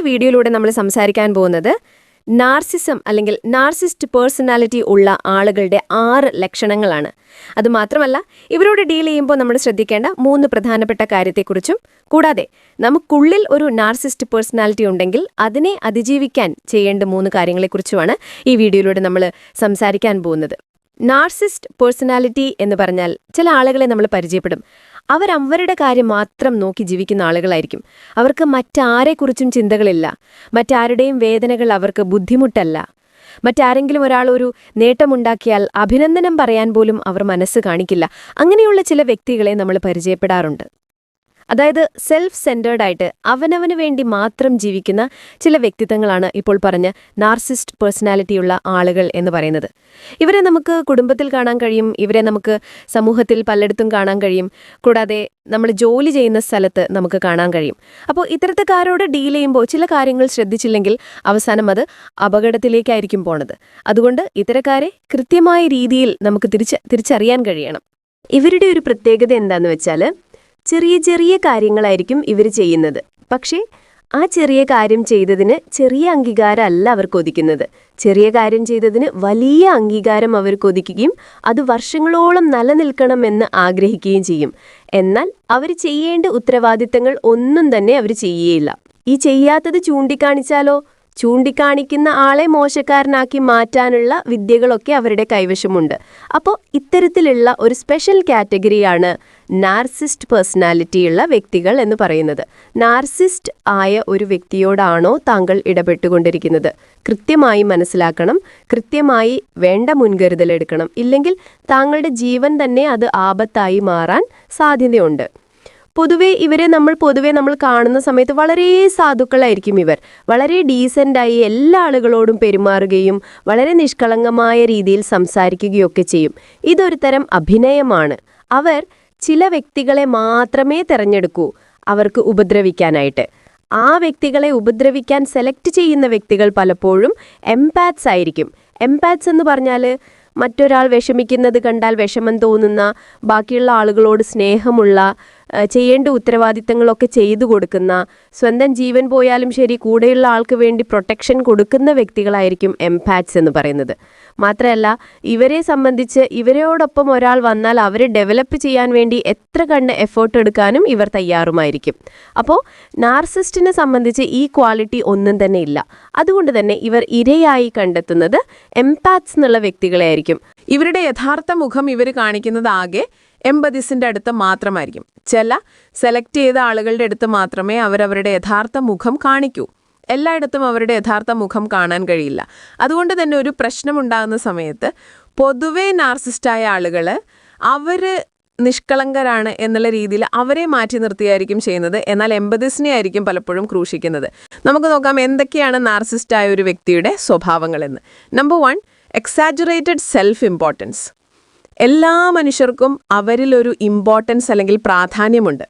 ഇന്നത്തെ വീഡിയോയിലൂടെ നമ്മൾ സംസാരിക്കാൻ പോകുന്നത് നാർസിസം അല്ലെങ്കിൽ നാർസിസ്റ്റ് പേഴ്സണാലിറ്റി ഉള്ള ആളുകളുടെ ആറ് ലക്ഷണങ്ങളാണ്. അതുമാത്രമല്ല ഇവരോട് ഡീൽ ചെയ്യുമ്പോൾ നമ്മൾ ശ്രദ്ധിക്കേണ്ട മൂന്ന് പ്രധാനപ്പെട്ട കാര്യത്തെക്കുറിച്ചും കൂടാതെ നമുക്കുള്ളിൽ ഒരു നാർസിസ്റ്റ് പേഴ്സണാലിറ്റി ഉണ്ടെങ്കിൽ അതിനെ അതിജീവിക്കാൻ ചെയ്യേണ്ട മൂന്ന് കാര്യങ്ങളെക്കുറിച്ചുമാണ് ഈ വീഡിയോയിലൂടെ നമ്മൾ സംസാരിക്കാൻ പോകുന്നത്. നാർസിസ്റ്റ് പേഴ്സണാലിറ്റി എന്ന് പറഞ്ഞാൽ ചില ആളുകളെ നമ്മൾ പരിചയപ്പെടും. അവർ അവരുടെ കാര്യം മാത്രം നോക്കി ജീവിക്കുന്ന ആളുകളായിരിക്കും. അവർക്ക് മറ്റാരെക്കുറിച്ചും ചിന്തകളില്ല. മറ്റാരുടെയും വേദനകൾ അവർക്ക് ബുദ്ധിമുട്ടല്ല. മറ്റാരെങ്കിലും ഒരാൾ ഒരു നേട്ടമുണ്ടാക്കിയാൽ അഭിനന്ദനം പറയാൻ പോലും അവർ മനസ്സ് കാണിക്കില്ല. അങ്ങനെയുള്ള ചില വ്യക്തികളെ നമ്മൾ പരിചയപ്പെടാറുണ്ട്. അതായത് സെൽഫ് സെന്റേർഡ് ആയിട്ട് അവനവന് വേണ്ടി മാത്രം ജീവിക്കുന്ന ചില വ്യക്തിത്വങ്ങളാണ് ഇപ്പോൾ പറഞ്ഞ നാർസിസ്റ്റ് പേഴ്സണാലിറ്റിയുള്ള ആളുകൾ എന്ന് പറയുന്നത്. ഇവരെ നമുക്ക് കുടുംബത്തിൽ കാണാൻ കഴിയും ഇവരെ നമുക്ക് സമൂഹത്തിൽ പലയിടത്തും കാണാൻ കഴിയും കൂടാതെ നമ്മൾ ജോലി ചെയ്യുന്ന സ്ഥലത്ത് നമുക്ക് കാണാൻ കഴിയും. അപ്പോൾ ഇത്തരത്തുകാരോട് ഡീൽ ചെയ്യുമ്പോൾ ചില കാര്യങ്ങൾ ശ്രദ്ധിച്ചില്ലെങ്കിൽ അവസാനം അത് അപകടത്തിലേക്കായിരിക്കും പോണത്. അതുകൊണ്ട് ഇത്തരക്കാരെ കൃത്യമായ രീതിയിൽ നമുക്ക് തിരിച്ച് തിരിച്ചറിയാൻ കഴിയണം. ഇവരുടെ ഒരു പ്രത്യേകത എന്താണെന്ന് വെച്ചാൽ ചെറിയ ചെറിയ കാര്യങ്ങളായിരിക്കും ഇവർ ചെയ്യുന്നത്. പക്ഷേ ആ ചെറിയ കാര്യം ചെയ്തതിന് ചെറിയ അംഗീകാരമല്ല അവർ കൊതിക്കുന്നത് ചെറിയ കാര്യം ചെയ്തതിന് വലിയ അംഗീകാരം അവർ കൊതിക്കുകയും അത് വർഷങ്ങളോളം നിലനിൽക്കണമെന്ന് ആഗ്രഹിക്കുകയും ചെയ്യും. എന്നാൽ അവർ ചെയ്യേണ്ട ഉത്തരവാദിത്തങ്ങൾ ഒന്നും തന്നെ അവർ ചെയ്യുകയില്ല. ഈ ചെയ്യാത്തത് ചൂണ്ടിക്കാണിച്ചാലോ? ചൂണ്ടിക്കാണിക്കുന്ന ആളെ മോശക്കാരനാക്കി മാറ്റാനുള്ള വിദ്യകളൊക്കെ അവരുടെ കൈവശമുണ്ട്. അപ്പോൾ ഇത്തരത്തിലുള്ള ഒരു സ്പെഷ്യൽ കാറ്റഗറിയാണ് നാർസിസ്റ്റ് പേഴ്സണാലിറ്റിയുള്ള വ്യക്തികൾ എന്ന് പറയുന്നത്. നാർസിസ്റ്റ് ആയ ഒരു വ്യക്തിയോടാണോ താങ്കൾ ഇടപെട്ടുകൊണ്ടിരിക്കുന്നത്? കൃത്യമായി മനസ്സിലാക്കണം. കൃത്യമായി വേണ്ട മുൻകരുതലെടുക്കണം ഇല്ലെങ്കിൽ താങ്കളുടെ ജീവൻ തന്നെ അത് ആപത്തായി മാറാൻ സാധ്യതയുണ്ട്. പൊതുവെ ഇവരെ നമ്മൾ പൊതുവെ നമ്മൾ കാണുന്ന സമയത്ത് വളരെ സാധുക്കളായിരിക്കും ഇവർ. വളരെ ഡീസന്റായി എല്ലാ ആളുകളോടും പെരുമാറുകയും വളരെ നിഷ്കളങ്കമായ രീതിയിൽ സംസാരിക്കുകയൊക്കെ ചെയ്യും. ഇതൊരു തരം അഭിനയമാണ്. അവർ ചില വ്യക്തികളെ മാത്രമേ തിരഞ്ഞെടുക്കൂ അവർക്ക് ഉപദ്രവിക്കാനായിട്ട്. ആ വ്യക്തികളെ ഉപദ്രവിക്കാൻ സെലക്ട് ചെയ്യുന്ന വ്യക്തികൾ പലപ്പോഴും എംപാത്സ് ആയിരിക്കും. എംപാത്സ് എന്ന് പറഞ്ഞാൽ മറ്റൊരാൾ വിഷമിക്കുന്നത് കണ്ടാൽ വിഷമം തോന്നുന്ന ബാക്കിയുള്ള ആളുകളോട് സ്നേഹമുള്ള ചെയ്യേണ്ട ഉത്തരവാദിത്തങ്ങളൊക്കെ ചെയ്തു കൊടുക്കുന്ന സ്വന്തം ജീവൻ പോയാലും ശരി കൂടെയുള്ള ആൾക്ക് വേണ്ടി പ്രൊട്ടക്ഷൻ കൊടുക്കുന്ന വ്യക്തികളായിരിക്കും എംപാറ്റ്സ് എന്ന് പറയുന്നത്. മാത്രമല്ല ഇവരെ സംബന്ധിച്ച് ഇവരോടൊപ്പം ഒരാൾ വന്നാൽ അവരെ ഡെവലപ്പ് ചെയ്യാൻ വേണ്ടി എത്ര കണ്ട് എഫേർട്ട് എടുക്കാനും ഇവർ തയ്യാറുമായിരിക്കും. അപ്പോൾ നാർസിസ്റ്റിനെ സംബന്ധിച്ച് ഈ ക്വാളിറ്റി ഒന്നും തന്നെ ഇല്ല. അതുകൊണ്ട് തന്നെ ഇവർ ഇരയായി കണ്ടെത്തുന്നത് എംപാറ്റ്സ് എന്നുള്ള വ്യക്തികളെ ആയിരിക്കും ഇവരുടെ യഥാർത്ഥ മുഖം ഇവർ കാണിക്കുന്നത് ആകെ എമ്പതിസിന്റെ അടുത്ത് മാത്രമായിരിക്കും. ചില സെലക്ട് ചെയ്ത ആളുകളുടെ അടുത്ത് മാത്രമേ അവരവരുടെ യഥാർത്ഥ മുഖം കാണിക്കൂ. എല്ലായിടത്തും അവരുടെ യഥാർത്ഥ മുഖം കാണാൻ കഴിയില്ല. അതുകൊണ്ട് തന്നെ ഒരു പ്രശ്നമുണ്ടാകുന്ന സമയത്ത് പൊതുവേ നാർസിസ്റ്റായ ആളുകൾ അവർ നിഷ്കളങ്കരാണ് എന്നുള്ള രീതിയിൽ അവരെ മാറ്റി നിർത്തിയായിരിക്കും ചെയ്യുന്നത്. എന്നാൽ എമ്പതിസിനെ ആയിരിക്കും പലപ്പോഴും ക്രൂശിക്കുന്നത്. നമുക്ക് നോക്കാം എന്തൊക്കെയാണ് നാർസിസ്റ്റായ ഒരു വ്യക്തിയുടെ സ്വഭാവങ്ങളെന്ന്. Number one exaggerated self importance എല്ലാ മനുഷ്യർക്കും അവരിലൊരു ഇമ്പോർട്ടൻസ് അല്ലെങ്കിൽ പ്രാധാന്യമുണ്ട്.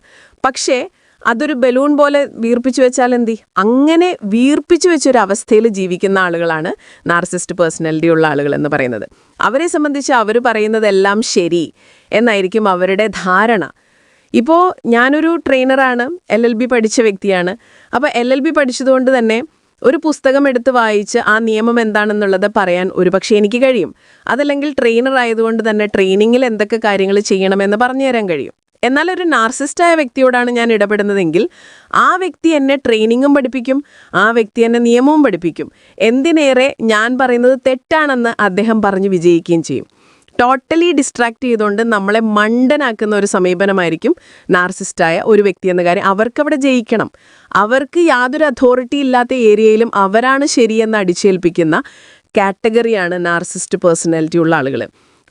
പക്ഷേ അതൊരു ബലൂൺ പോലെ വീർപ്പിച്ചു വെച്ചാൽ എന്തി? അങ്ങനെ വീർപ്പിച്ചു വെച്ചൊരവസ്ഥയിൽ ജീവിക്കുന്ന ആളുകളാണ് നാർസിസ്റ്റ് പേഴ്സണാലിറ്റി ഉള്ള ആളുകൾ എന്ന് പറയുന്നത്. അവരെ സംബന്ധിച്ച് അവർ പറയുന്നതെല്ലാം ശരി എന്നായിരിക്കും അവരുടെ ധാരണ. ഇപ്പോൾ ഞാനൊരു ട്രെയിനറാണ് എൽ എൽ ബി പഠിച്ച വ്യക്തിയാണ്. അപ്പോൾ എൽ എൽ ബി പഠിച്ചതുകൊണ്ട് തന്നെ ഒരു പുസ്തകം എടുത്ത് വായിച്ച് ആ നിയമം എന്താണെന്നുള്ളത് പറയാൻ ഒരുപക്ഷെ എനിക്ക് കഴിയും. അതല്ലെങ്കിൽ ട്രെയിനർ ആയതുകൊണ്ട് തന്നെ ട്രെയിനിങ്ങിൽ എന്തൊക്കെ കാര്യങ്ങൾ ചെയ്യണമെന്ന് പറഞ്ഞു തരാൻ കഴിയും. എന്നാൽ ഒരു നാർസിസ്റ്റായ വ്യക്തിയോടാണ് ഞാൻ ഇടപെടുന്നതെങ്കിൽ ആ വ്യക്തി എന്നെ ട്രെയിനിങ്ങും പഠിപ്പിക്കും ആ വ്യക്തി എന്നെ നിയമവും പഠിപ്പിക്കും. എന്തിനേറെ ഞാൻ പറയുന്നത് തെറ്റാണെന്ന് അദ്ദേഹം പറഞ്ഞ് വിജയിക്കുകയും ചെയ്യും. ടോട്ടലി ഡിസ്ട്രാക്ട് ചെയ്തുകൊണ്ട് നമ്മളെ മണ്ടനാക്കുന്ന ഒരു സമീപനമായിരിക്കും നാർസിസ്റ്റായ ഒരു വ്യക്തി എന്ന കാര്യം. അവർക്കവിടെ ജയിക്കണം. അവർക്ക് യാതൊരു അതോറിറ്റി ഇല്ലാത്ത ഏരിയയിലും അവരാണ് ശരിയെന്ന് അടിച്ചേൽപ്പിക്കുന്ന കാറ്റഗറിയാണ് നാർസിസ്റ്റ് പേഴ്സണാലിറ്റി ഉള്ള ആളുകൾ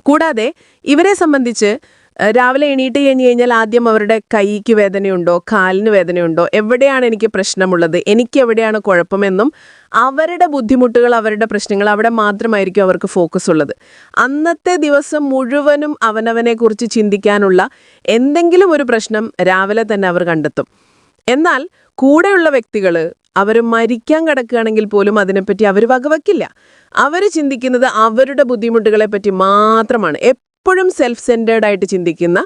കൂടാതെ ഇവരെ സംബന്ധിച്ച് രാവിലെ എണീറ്റ് കഴിഞ്ഞ് കഴിഞ്ഞാൽ ആദ്യം അവരുടെ കൈക്ക് വേദനയുണ്ടോ കാലിന് വേദനയുണ്ടോ? എവിടെയാണ് എനിക്ക് പ്രശ്നമുള്ളത്? എനിക്ക് എവിടെയാണ് കുഴപ്പമെന്നും അവരുടെ ബുദ്ധിമുട്ടുകൾ അവരുടെ പ്രശ്നങ്ങൾ അവിടെ മാത്രമായിരിക്കും അവർക്ക് ഫോക്കസ് ഉള്ളത്. അന്നത്തെ ദിവസം മുഴുവനും അവനവനെക്കുറിച്ച് ചിന്തിക്കാനുള്ള എന്തെങ്കിലും ഒരു പ്രശ്നം രാവിലെ തന്നെ അവർ കണ്ടെത്തും. എന്നാൽ കൂടെയുള്ള വ്യക്തികൾ അവർ മരിക്കാൻ കിടക്കുകയാണെങ്കിൽ പോലും അതിനെപ്പറ്റി അവർ വകവയ്ക്കില്ല അവർ ചിന്തിക്കുന്നത് അവരുടെ ബുദ്ധിമുട്ടുകളെ പറ്റി മാത്രമാണ്. എപ്പോഴും സെൽഫ് സെന്റേർഡ് ആയിട്ട് ചിന്തിക്കുന്ന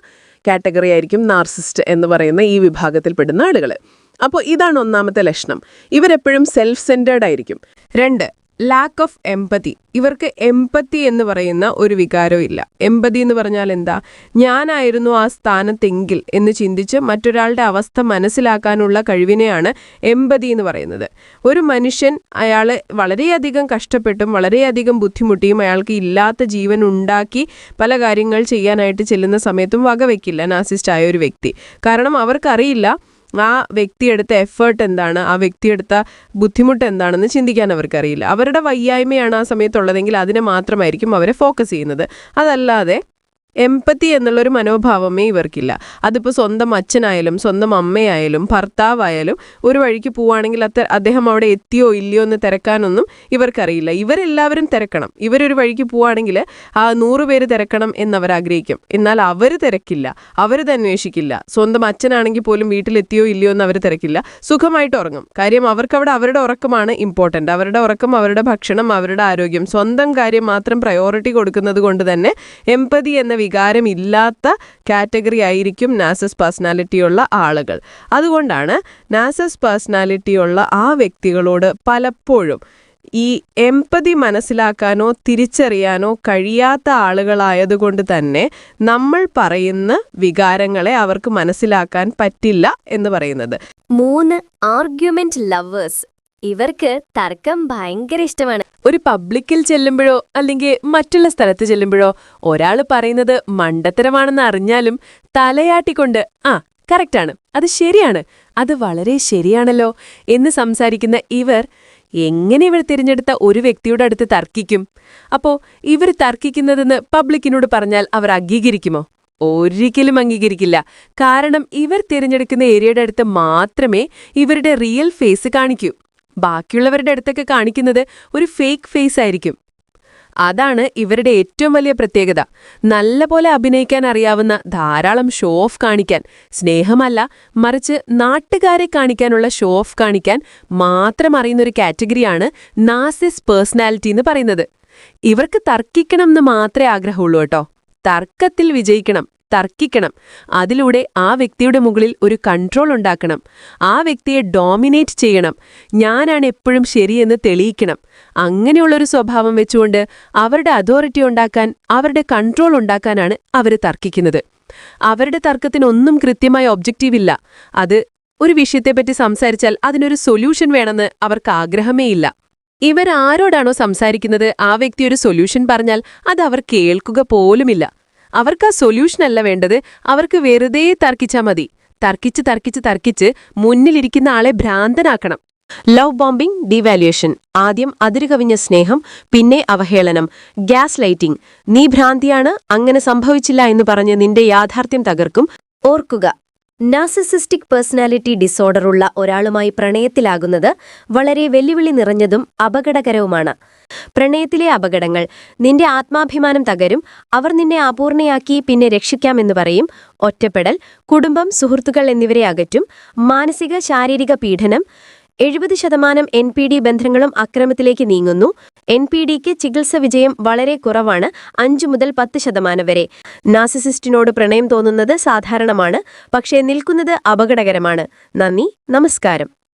കാറ്റഗറി ആയിരിക്കും നാർസിസ്റ്റ് എന്ന് പറയുന്ന ഈ വിഭാഗത്തിൽപ്പെടുന്ന ആളുകൾ അപ്പോൾ ഇതാണ് ഒന്നാമത്തെ ലക്ഷണം. ഇവരെപ്പോഴും സെൽഫ് സെന്റേർഡ് ആയിരിക്കും. രണ്ട് ലാക്ക് ഓഫ് എമ്പതി ഇവർക്ക് എമ്പത്തി എന്ന് പറയുന്ന ഒരു വികാരവും ഇല്ല. എമ്പതി എന്ന് പറഞ്ഞാൽ എന്താ? ഞാനായിരുന്നു ആ സ്ഥാനത്തെങ്കിൽ എന്ന് ചിന്തിച്ച് മറ്റൊരാളുടെ അവസ്ഥ മനസ്സിലാക്കാനുള്ള കഴിവിനെയാണ് എമ്പതി എന്ന് പറയുന്നത്. ഒരു മനുഷ്യൻ അയാൾ വളരെയധികം കഷ്ടപ്പെട്ടും വളരെയധികം ബുദ്ധിമുട്ടിയും അയാൾക്ക് ഇല്ലാത്ത ജീവൻ ഉണ്ടാക്കി പല കാര്യങ്ങൾ ചെയ്യാനായിട്ട് ചെല്ലുന്ന സമയത്തും വകവെക്കില്ല നാസിസ്റ്റായ ഒരു വ്യക്തി. കാരണം അവർക്കറിയില്ല ആ വ്യക്തിയെടുത്ത എഫേർട്ട് എന്താണ്? ആ വ്യക്തിയെടുത്ത ബുദ്ധിമുട്ട് എന്താണെന്ന് ചിന്തിക്കാൻ അവർക്കറിയില്ല. അവരുടെ വയ്യായ്മയാണ് ആ സമയത്തുള്ളതെങ്കിൽ അതിനെ മാത്രമായിരിക്കും അവരെ ഫോക്കസ് ചെയ്യുന്നത്. അതല്ലാതെ എമ്പത്തി എന്നുള്ളൊരു മനോഭാവമേ ഇവർക്കില്ല. അതിപ്പോൾ സ്വന്തം അച്ഛനായാലും സ്വന്തം അമ്മയായാലും ഭർത്താവായാലും ഒരു വഴിക്ക് പോവുകയാണെങ്കിൽ അത്ര അദ്ദേഹം അവിടെ എത്തിയോ ഇല്ലയോ എന്ന് തിരക്കാനൊന്നും ഇവർക്കറിയില്ല. ഇവരെല്ലാവരും തിരക്കണം. ഇവരൊരു വഴിക്ക് പോവുകയാണെങ്കിൽ ആ നൂറ് പേര് തിരക്കണം എന്നവർ ആഗ്രഹിക്കും എന്നാൽ അവർ തിരക്കില്ല. അവരത് അന്വേഷിക്കില്ല. സ്വന്തം അച്ഛനാണെങ്കിൽ പോലും വീട്ടിലെത്തിയോ ഇല്ലയോ എന്ന് അവർ തിരക്കില്ല. സുഖമായിട്ട് ഉറങ്ങും. കാര്യം അവർക്കവിടെ അവരുടെ ഉറക്കമാണ് ഇമ്പോർട്ടന്റ് അവരുടെ ഉറക്കം അവരുടെ ഭക്ഷണം അവരുടെ ആരോഗ്യം. സ്വന്തം കാര്യം മാത്രം പ്രയോറിറ്റി കൊടുക്കുന്നത് കൊണ്ട് തന്നെ എമ്പതി എന്ന വികാരം ഇല്ലാത്ത കാറ്റഗറി ആയിരിക്കും നാസസ് പേഴ്സണാലിറ്റിയുള്ള ആളുകൾ. അതുകൊണ്ടാണ് നാസസ് പേഴ്സണാലിറ്റിയുള്ള ആ വ്യക്തികളോട് പലപ്പോഴും ഈ എമ്പതി മനസ്സിലാക്കാനോ തിരിച്ചറിയാനോ കഴിയാത്ത ആളുകളായതുകൊണ്ട് തന്നെ നമ്മൾ പറയുന്ന വികാരങ്ങളെ അവർക്ക് മനസ്സിലാക്കാൻ പറ്റില്ല എന്ന് പറയുന്നത്. മൂന്ന് ആർഗ്യുമെന്റ് ലവേഴ്സ് ഇവർക്ക് തർക്കം ഭയങ്കര ഇഷ്ടമാണ്. ഒരു പബ്ലിക്കിൽ ചെല്ലുമ്പോഴോ അല്ലെങ്കിൽ മറ്റുള്ള സ്ഥലത്ത് ചെല്ലുമ്പോഴോ ഒരാൾ പറയുന്നത് മണ്ടത്തരമാണെന്ന് അറിഞ്ഞാലും തലയാട്ടിക്കൊണ്ട് ആ കറക്റ്റാണ് അത് ശരിയാണ് അത് വളരെ ശരിയാണല്ലോ എന്ന് സംസാരിക്കുന്ന ഇവർ എങ്ങനെ ഇവർ തിരഞ്ഞെടുത്ത ഒരു വ്യക്തിയുടെ അടുത്ത് തർക്കിക്കും? അപ്പോ ഇവർ തർക്കിക്കുന്നതെന്ന് പബ്ലിക്കിനോട് പറഞ്ഞാൽ അവർ അംഗീകരിക്കുമോ? ഒരിക്കലും അംഗീകരിക്കില്ല. കാരണം ഇവർ തിരഞ്ഞെടുക്കുന്ന ഏരിയയുടെ അടുത്ത് മാത്രമേ ഇവരുടെ റിയൽ ഫേസ് കാണിക്കൂ. ബാക്കിയുള്ളവരുടെ അടുത്തൊക്കെ കാണിക്കുന്നത് ഒരു ഫേക്ക് ഫേസ് ആയിരിക്കും. അതാണ് ഇവരുടെ ഏറ്റവും വലിയ പ്രത്യേകത. നല്ലപോലെ അഭിനയിക്കാൻ അറിയാവുന്ന ധാരാളം ഷോ ഓഫ് കാണിക്കാൻ. സ്നേഹമല്ല മറിച്ച് നാട്ടുകാരെ കാണിക്കാനുള്ള ഷോ ഓഫ് കാണിക്കാൻ മാത്രം അറിയുന്ന ഒരു കാറ്റഗറിയാണ് നാസിസ് പേഴ്സണാലിറ്റി എന്ന് പറയുന്നത്. ഇവർക്ക് തർക്കിക്കണം എന്ന് മാത്രമേ ആഗ്രഹമുള്ളൂ കേട്ടോ. തർക്കത്തിൽ വിജയിക്കണം തർക്കിക്കണം. അതിലൂടെ ആ വ്യക്തിയുടെ മുകളിൽ ഒരു കൺട്രോൾ ഉണ്ടാക്കണം. ആ വ്യക്തിയെ ഡോമിനേറ്റ് ചെയ്യണം. ഞാനാണ് എപ്പോഴും ശരിയെന്ന് തെളിയിക്കണം. അങ്ങനെയുള്ളൊരു സ്വഭാവം വെച്ചുകൊണ്ട് അവരുടെ അതോറിറ്റി ഉണ്ടാക്കാൻ അവരുടെ കൺട്രോൾ ഉണ്ടാക്കാനാണ് അവർ തർക്കിക്കുന്നത്. അവരുടെ തർക്കത്തിനൊന്നും കൃത്യമായ ഒബ്ജക്റ്റീവ് ഇല്ല. അത് ഒരു വിഷയത്തെപ്പറ്റി സംസാരിച്ചാൽ അതിനൊരു സൊല്യൂഷൻ വേണമെന്ന് അവർക്ക് ആഗ്രഹമേ ഇല്ല. ഇവരാരോടാണോ സംസാരിക്കുന്നത്? ആ വ്യക്തി ഒരു സൊല്യൂഷൻ പറഞ്ഞാൽ അത് അവർ കേൾക്കുക പോലുമില്ല. അവർക്ക് ആ സൊല്യൂഷൻ അല്ല വേണ്ടത്. അവർക്ക് വെറുതെ തർക്കിച്ചാൽ മതി. തർക്കിച്ച് തർക്കിച്ച് തർക്കിച്ച് മുന്നിലിരിക്കുന്ന ആളെ ഭ്രാന്തനാക്കണം. ലവ് ബോംബിംഗ് ഡിവാലുവേഷൻ ആദ്യം അതിരുകവിഞ്ഞ സ്നേഹം പിന്നെ അവഹേളനം. ഗ്യാസ് ലൈറ്റിംഗ് നീ ഭ്രാന്തിയാണ് അങ്ങനെ സംഭവിച്ചില്ല എന്ന് പറഞ്ഞ് നിന്റെ യാഥാർത്ഥ്യം തകർക്കും. ഓർക്കുക നാർസിസിസ്റ്റിക് പേഴ്സണാലിറ്റി ഡിസോർഡർ ഉള്ള ഒരാളുമായി പ്രണയത്തിലാകുന്നത് വളരെ വെല്ലുവിളി നിറഞ്ഞതും അപകടകരവുമാണ്. പ്രണയത്തിലെ അപകടങ്ങൾ നിന്റെ ആത്മാഭിമാനം തകരും അവർ നിന്നെ അപൂർണയാക്കി പിന്നെ രക്ഷിക്കാമെന്ന് പറയും. ഒറ്റപ്പെടൽ കുടുംബം സുഹൃത്തുക്കൾ എന്നിവരെ അകറ്റും മാനസിക ശാരീരിക പീഡനം എഴുപത് ശതമാനം എൻ പി ഡി ബന്ധങ്ങളും അക്രമത്തിലേക്ക് നീങ്ങുന്നു. എൻ പി ഡിക്ക് ചികിത്സ വിജയം വളരെ കുറവാണ്. അഞ്ചു മുതൽ പത്ത് ശതമാനം വരെ. നാസിസിസ്റ്റിനോട് പ്രണയം തോന്നുന്നത് സാധാരണമാണ്. പക്ഷേ നിൽക്കുന്നത് അപകടകരമാണ്. നന്ദി. നമസ്കാരം.